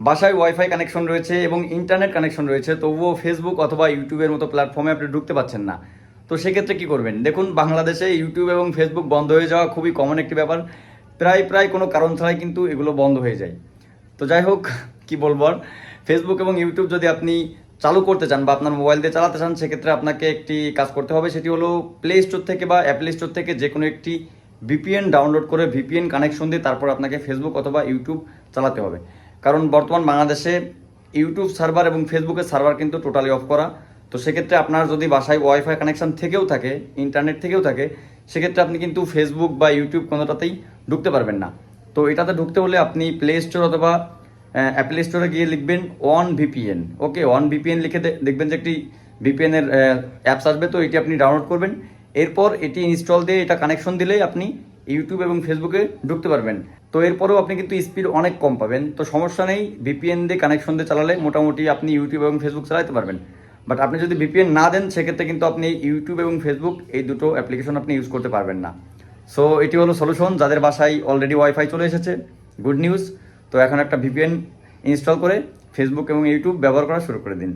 বাসায় wifi connection রয়েছে এবং ইন্টারনেট কানেকশন রয়েছে, তবুও ফেসবুক অথবা ইউটিউবের মতো প্ল্যাটফর্মে আপনি ঢুকতে পাচ্ছেন না। তো সেক্ষেত্রে কি করবেন? দেখুন, বাংলাদেশে ইউটিউব এবং ফেসবুক বন্ধ হয়ে যাওয়া খুবই কমন একটি ব্যাপার। প্রায় প্রায় কোনো কারণ ছাড়াই কিন্তু এগুলো বন্ধ হয়ে যায়। তো যাই হোক, কি বলব আর? ফেসবুক এবং ইউটিউব যদি আপনি চালু করতে চান বা আপনার মোবাইল দিয়ে চালাতে চান, সেক্ষেত্রে আপনাকে একটি কাজ করতে হবে, সেটি হলো প্লে স্টোর থেকে বা অ্যাপল স্টোর থেকে যে কোনো একটি ভিপিএন ডাউনলোড করে ভিপিএন কানেকশন দিয়ে তারপর আপনাকে ফেসবুক অথবা ইউটিউব চালাতে হবে। কারণ বর্তমান বাংলাদেশে ইউটিউব সার্ভার এবং ফেসবুকের সার্ভার কিন্তু টোটালি অফ করা। তো সেক্ষেত্রে আপনার যদি বাসায় ওয়াইফাই কানেকশন থেকেও থাকে, ইন্টারনেট থেকেও থাকে, সেক্ষেত্রে আপনি কিন্তু ফেসবুক বা ইউটিউব কোনোটাতেই ঢুকতে পারবেন না। তো এটাতে ঢুকতে হলে আপনি প্লে স্টোর অথবা অ্যাপল স্টোরে গিয়ে লিখবেন one VPN okay one VPN লিখে দেখবেন যে একটি ভিপিএনের অ্যাপস আসবে। তো এটি আপনি ডাউনলোড করবেন। এরপর এটি ইনস্টল দিয়ে এটা কানেকশন দিলেই আপনি ইউটিউব এবং ফেসবুকে ঢুকতে পারবেন। তো এরপরেও আপনি কিন্তু স্পিড অনেক কম পাবেন। তো সমস্যা নেই ভিপিএন দিয়ে কানেকশন দিয়ে চালালে মোটামুটি আপনি ইউটিউব এবং ফেসবুক চালাতে পারবেন। বাট আপনি যদি ভিপিএন না দেন, সেক্ষেত্রে কিন্তু আপনি ইউটিউব এবং ফেসবুক এই দুটো অ্যাপ্লিকেশন আপনি ইউজ করতে পারবেন না। সো এটি হলো সলিউশন যাদের বাসায় অলরেডি ওয়াইফাই চলে এসেছে গুড নিউজ তো এখন একটা ভিপিএন ইনস্টল করে ফেসবুক এবং ইউটিউব ব্যবহার করা শুরু করে দিন।